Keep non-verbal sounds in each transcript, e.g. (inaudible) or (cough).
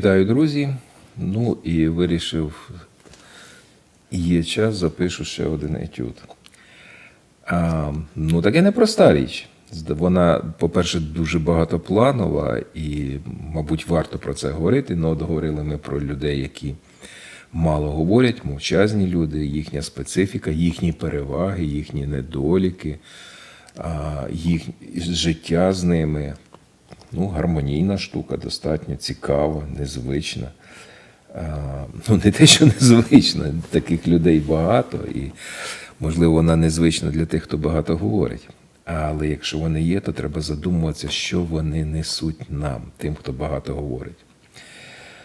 Вітаю, друзі. Ну і вирішив, є час, запишу ще один етюд. А, ну, таке непроста річ. Вона, по-перше, дуже багатопланова, і, мабуть, варто про це говорити. От говорили ми про людей, які мало говорять, мовчазні люди, їхня специфіка, їхні переваги, їхні недоліки, їх життя з ними. Ну, гармонійна штука, достатньо цікава, незвична. Ну, не те, що (laughs) незвична, таких людей багато, і, можливо, вона незвична для тих, хто багато говорить. Але якщо вони є, то треба задумуватися, що вони несуть нам, тим, хто багато говорить,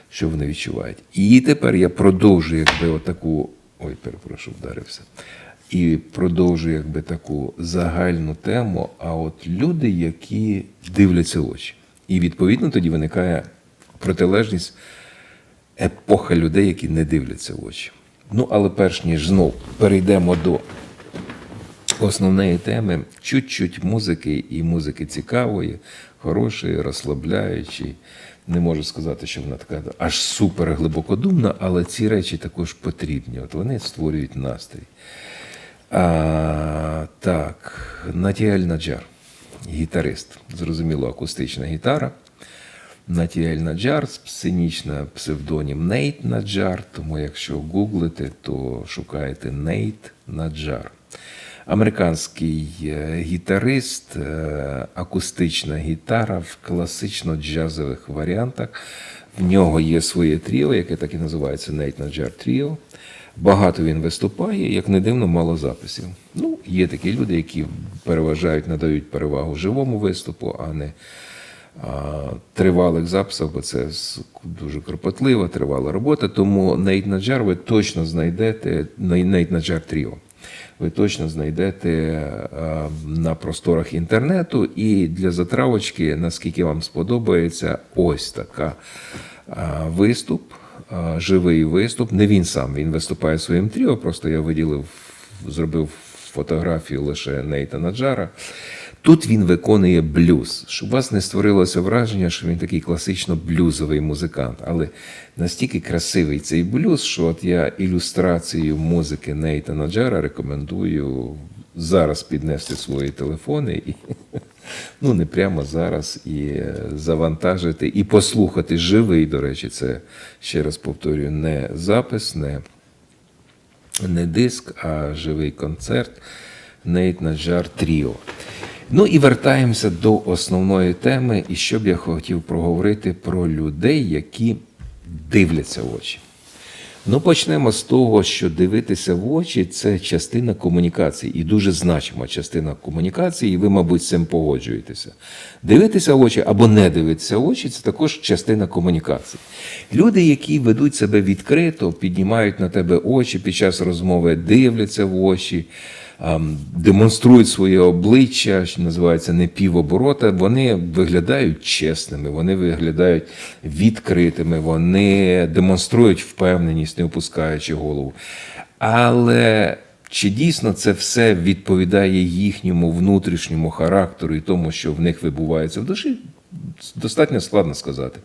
що вони відчувають. І тепер я продовжую, якби отаку. Ой, перепрошую, вдарився. І продовжую якби таку загальну тему. А от люди, які дивляться в очі. І відповідно тоді виникає протилежність епоха людей, які не дивляться в очі. Ну, але перш ніж знов перейдемо до основної теми, чуть-чуть музики і музики цікавої, хорошої, розслабляючої. Не можу сказати, що вона така аж супер глибокодумна, але ці речі також потрібні. От вони створюють настрій. А, так, Натіель Наджар, гітарист. Зрозуміло, акустична гітара. Натіель Наджар, сценічна псевдонім Нейт Наджар. Тому якщо гуглите, то шукаєте Нейт Наджар. Американський е, гітарист, е, акустична гітара в класично-джазових варіантах. В нього є своє тріо, яке так і називається Нейт Наджар Тріо. Багато він виступає, як не дивно, мало записів. Ну, є такі люди, які переважають, надають перевагу живому виступу, а не а, тривалих записах, бо це дуже кропотлива, тривала робота. Тому Нейт Наджар ви точно знайдете Нейт Наджар Тріо. Ви точно знайдете а, на просторах інтернету. І для затравочки, наскільки вам сподобається, ось така а, виступ, живий виступ. Не він сам, він виступає своїм тріо. Просто я виділив, зробив фотографію лише Нейта Наджара. Тут він виконує блюз, щоб у вас не створилося враження, що він такий класично блюзовий музикант. Але настільки красивий цей блюз, що от я ілюстрацію музики Нейта Наджара рекомендую зараз піднести свої телефони і (laughs) ну не прямо зараз і е, завантажити, і послухати живий, до речі, це ще раз повторюю, не запис, не не диск, а живий концерт Нейт Наджар Тріо. Ну і вертаємося до основної теми, і що б я хотів проговорити про людей, які дивляться в очі. Ну, почнемо з того, що дивитися в очі це частина комунікації, і дуже значима частина комунікації, і ви, мабуть, з цим погоджуєтеся. Дивитися в очі або не дивитися в очі це також частина комунікації. Люди, які ведуть себе відкрито, піднімають на тебе очі під час розмови, дивляться в очі, демонструють своє обличчя, що називається не півоборота, вони виглядають чесними, вони виглядають відкритими, вони демонструють впевненість, не опускаючи голову. Але чи дійсно це все відповідає їхньому внутрішньому характеру і тому, що в них вибувається в душі? Достатньо складно сказати.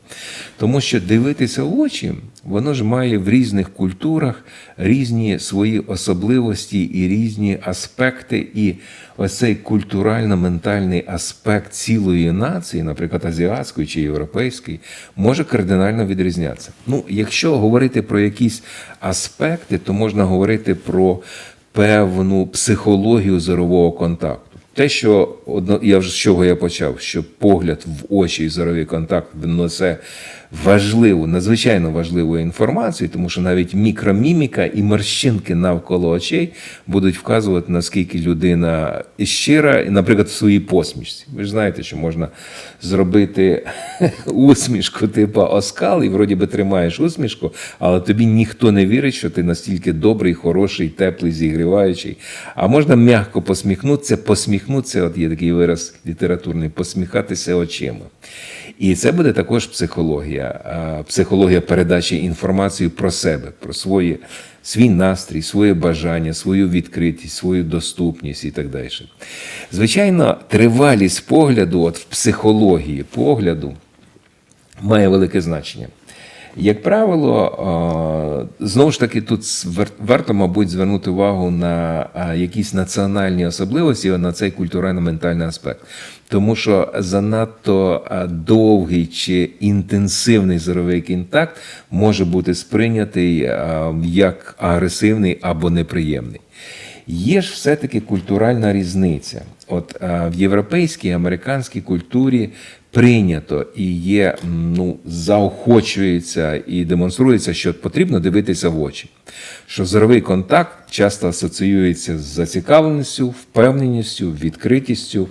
Тому що дивитися в очі, воно ж має в різних культурах різні свої особливості і різні аспекти. І ось цей культурально-ментальний аспект цілої нації, наприклад, азіатської чи європейської, може кардинально відрізнятися. Ну, якщо говорити про якісь аспекти, то можна говорити про певну психологію зорового контакту. Те, що я вже з чого я почав, що погляд в очі і зоровий контакт несе важливу, надзвичайно важливу інформацію, тому що навіть мікроміміка і морщинки навколо очей будуть вказувати, наскільки людина щира, наприклад, в своїй посмішці. Ви ж знаєте, що можна зробити (laughs) усмішку, типу оскал, і вроді би тримаєш усмішку, але тобі ніхто не вірить, що ти настільки добрий, хороший, теплий, зігріваючий. А можна м'яко посміхнутися, посміхнутися, от є такий вираз літературний, посміхатися очима. І це буде також психологія, психологія передачі інформації про себе, про свої, свій настрій, своє бажання, свою відкритість, свою доступність і так далі. Звичайно, тривалість погляду, от в психології погляду, має велике значення. Як правило, знову ж таки, тут варто, мабуть, звернути увагу на якісь національні особливості, на цей культурально-ментальний аспект. Тому що занадто довгий чи інтенсивний зоровий контакт може бути сприйнятий як агресивний або неприємний. Є ж все-таки культуральна різниця. От е, в європейській американській культурі прийнято і є, ну, заохочується і демонструється, що потрібно дивитися в очі. Що зоровий контакт часто асоціюється з зацікавленістю, впевненістю, відкритістю,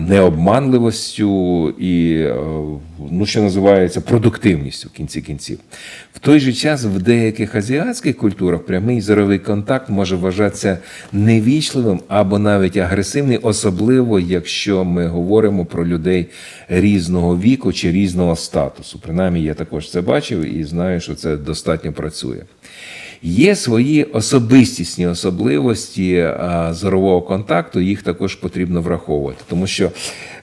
необманливостю і, е, ну, що називається, продуктивністю в кінці кінців. В той же час в деяких азіатських культурах прямий зоровий контакт може вважатися невічливим або навіть агресивним, особливо якщо ми говоримо про людей різного віку чи різного статусу. Принаймні, я також це бачив і знаю, що це достатньо працює. Є свої особистісні особливості зорового контакту, їх також потрібно враховувати, тому що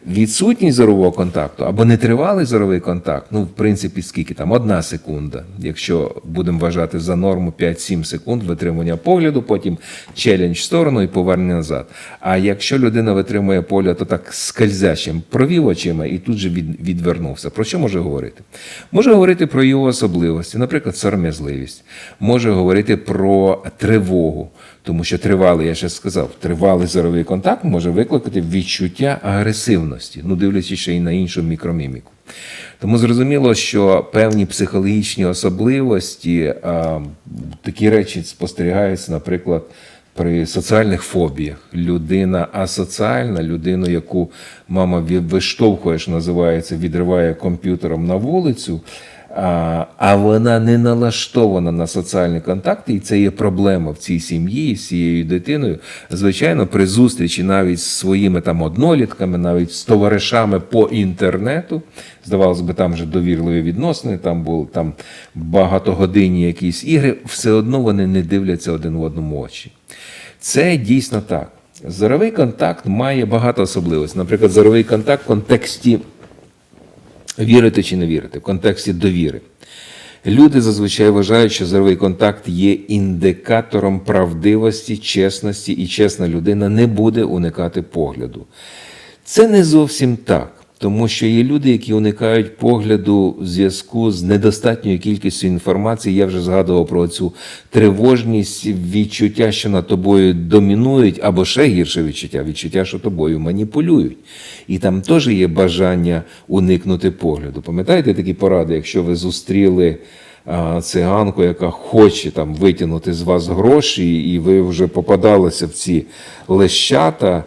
відсутність зорового контакту або нетривалий зоровий контакт, ну, в принципі, скільки там, одна секунда, якщо будемо вважати за норму 5-7 секунд витримання погляду, потім челендж в сторону і повернення назад. А якщо людина витримує погляд, то так скользящим провів очима і тут же відвернувся. Про що може говорити? Може говорити про його особливості, наприклад, сором'язливість, може говорити про тривогу. Тому що тривалий, я ще сказав, тривалий зоровий контакт може викликати відчуття агресивності, ну дивлячись ще й на іншу мікроміміку. Тому зрозуміло, що певні психологічні особливості, а, такі речі спостерігаються, наприклад, при соціальних фобіях. Людина асоціальна, людину, яку мама ві- виштовхує, що називається, відриває комп'ютером на вулицю. А, вона не налаштована на соціальні контакти, і це є проблема в цій сім'ї з цією дитиною. Звичайно, при зустрічі навіть з своїми там однолітками, навіть з товаришами по інтернету, здавалося б, там вже довірливі відносини, там були там багатогодинні якісь ігри, все одно вони не дивляться один в одному очі. Це дійсно так. Зоровий контакт має багато особливостей. Наприклад, зоровий контакт в контексті вірити чи не вірити, в контексті довіри. Люди зазвичай вважають, що зоровий контакт є індикатором правдивості, чесності, і чесна людина не буде уникати погляду. Це не зовсім так, тому що є люди, які уникають погляду в зв'язку з недостатньою кількістю інформації. Я вже згадував про цю тривожність, відчуття, що над тобою домінують, або ще гірше відчуття, відчуття, що тобою маніпулюють. І там теж є бажання уникнути погляду. Пам'ятаєте такі поради, якщо ви зустріли циганку, яка хоче там витягнути з вас гроші, і ви вже попадалися в ці лещата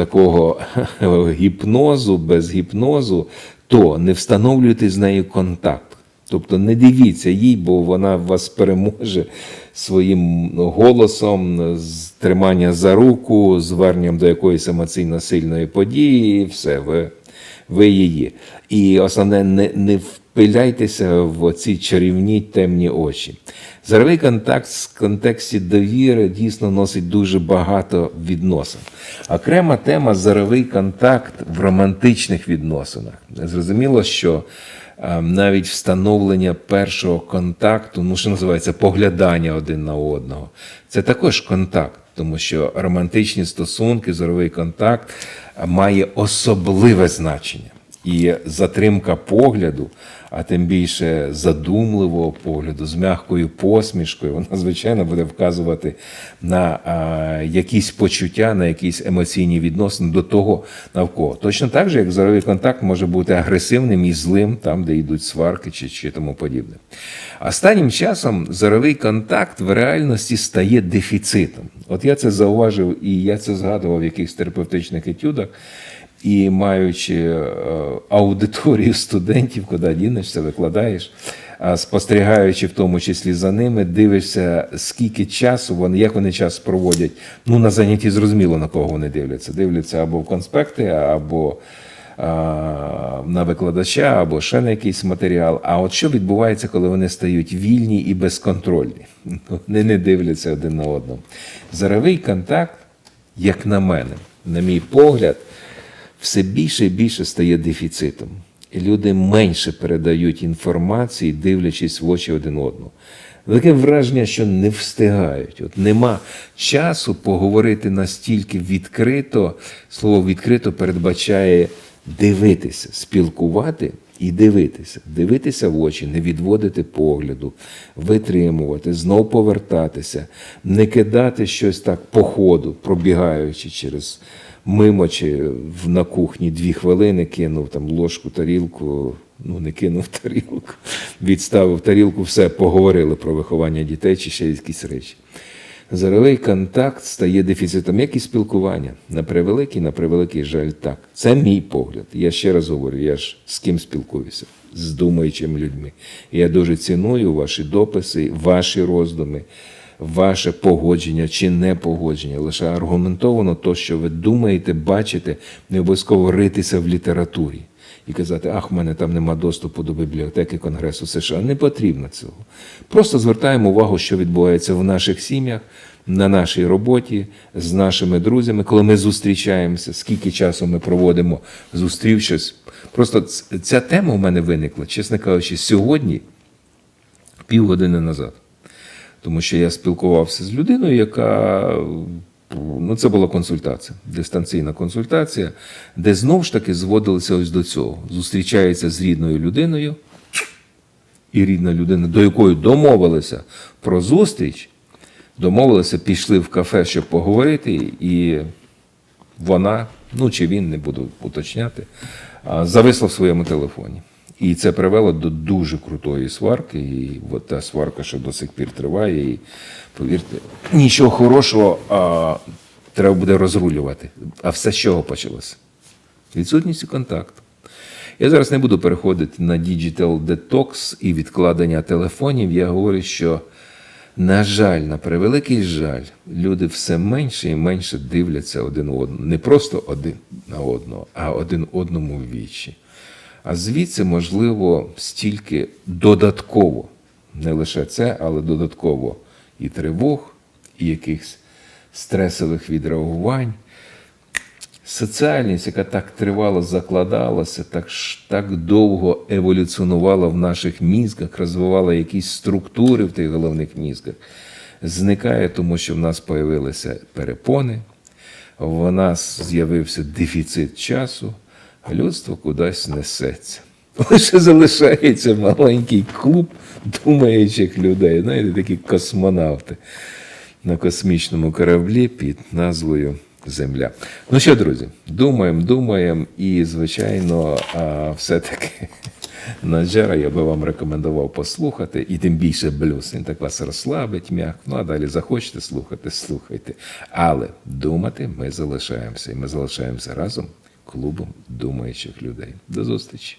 такого (laughs) гіпнозу, без гіпнозу, то не встановлюйте з нею контакт. Тобто не дивіться їй, бо вона вас переможе своїм голосом, з тримання за руку, зверненням до якоїсь емоційно сильної події, і все, ви, ви її. І основне, не, не впиляйтеся в ці чарівні темні очі. Зоровий контакт в контексті довіри дійсно носить дуже багато відносин. Окрема тема зоровий контакт в романтичних відносинах. Зрозуміло, що е, навіть встановлення першого контакту, ну що називається поглядання один на одного, це також контакт, тому що романтичні стосунки, зоровий контакт е, має особливе значення. І затримка погляду, а тим більше задумливого погляду, з м'якою посмішкою, вона, звичайно, буде вказувати на а, якісь почуття, на якісь емоційні відносини до того навколо. Точно так же, як зоровий контакт може бути агресивним і злим, там, де йдуть сварки чи, чи тому подібне. Останнім часом зоровий контакт в реальності стає дефіцитом. От я це зауважив і я це згадував в якихось терапевтичних етюдах. І маючи е, аудиторію студентів, куди дінешся, викладаєш, спостерігаючи в тому числі за ними, дивишся, скільки часу вони, як вони час проводять. Ну, на занятті зрозуміло, на кого вони дивляться. Дивляться або в конспекти, або на викладача, або ще на якийсь матеріал. А от що відбувається, коли вони стають вільні і безконтрольні? Вони не дивляться один на одного. Зоровий контакт, як на мене, на мій погляд все більше і більше стає дефіцитом. І люди менше передають інформації, дивлячись в очі один одного. Таке враження, що не встигають. От нема часу поговорити настільки відкрито. Слово відкрито передбачає дивитися, спілкувати і дивитися. Дивитися в очі, не відводити погляду, витримувати, знов повертатися, не кидати щось так по ходу, пробігаючи через мимо чи на кухні дві хвилини кинув там ложку, тарілку, ну не кинув (laughs) тарілку, відставив тарілку, все, поговорили про виховання дітей чи ще якісь речі. Зоровий контакт стає дефіцитом, як і спілкування. На превеликий, на превеликий жаль, так. Це мій погляд. Я ще раз говорю, я ж з ким спілкуюся? З думаючими людьми. Я дуже ціную ваші дописи, ваші роздуми, ваше погодження чи не погодження. Лише аргументовано то, що ви думаєте, бачите, не обов'язково ритися в літературі і казати, ах, в мене там нема доступу до бібліотеки Конгресу США. Не потрібно цього. Просто звертаємо увагу, що відбувається в наших сім'ях, на нашій роботі, з нашими друзями, коли ми зустрічаємося, скільки часу ми проводимо, зустрівшись. Просто ця тема у мене виникла, чесно кажучи, сьогодні, півгодини назад. Тому що я спілкувався з людиною, яка ну, це була консультація, дистанційна консультація, де знову ж таки зводилися ось до цього. Зустрічається з рідною людиною, і рідна людина, до якої домовилися про зустріч, домовилися, пішли в кафе, щоб поговорити, і вона, ну чи він, не буду уточняти, зависла в своєму телефоні. І це привело до дуже крутої сварки. І от та сварка, що до сих пір триває, і повірте, нічого хорошого а, треба буде розрулювати. А все з чого почалося? Відсутністю контакту. Я зараз не буду переходити на Digital Detox і відкладення телефонів. Я говорю, що, на жаль, на превеликий жаль, люди все менше і менше дивляться один одного. Не просто один на одного, а один одному в вічі. А звідси, можливо, стільки додатково, не лише це, але додатково і тривог, і якихось стресових відреагувань. Соціальність, яка так тривало закладалася, так, так довго еволюціонувала в наших мізках, розвивала якісь структури в тих головних мізках, зникає, тому що в нас появилися перепони, в нас з'явився дефіцит часу, людство кудись несеться. Лише залишається маленький клуб думаючих людей, знаєте, такі космонавти на космічному кораблі під назвою Земля. Ну що, друзі, думаємо, думаємо, і, звичайно, все-таки (laughs) Наджара я би вам рекомендував послухати, і тим більше блюз. Він так вас розслабить, м'як. Ну а далі захочете слухати, слухайте. Але думати ми залишаємося, і ми залишаємося разом клубом думаючих людей. До зустрічі!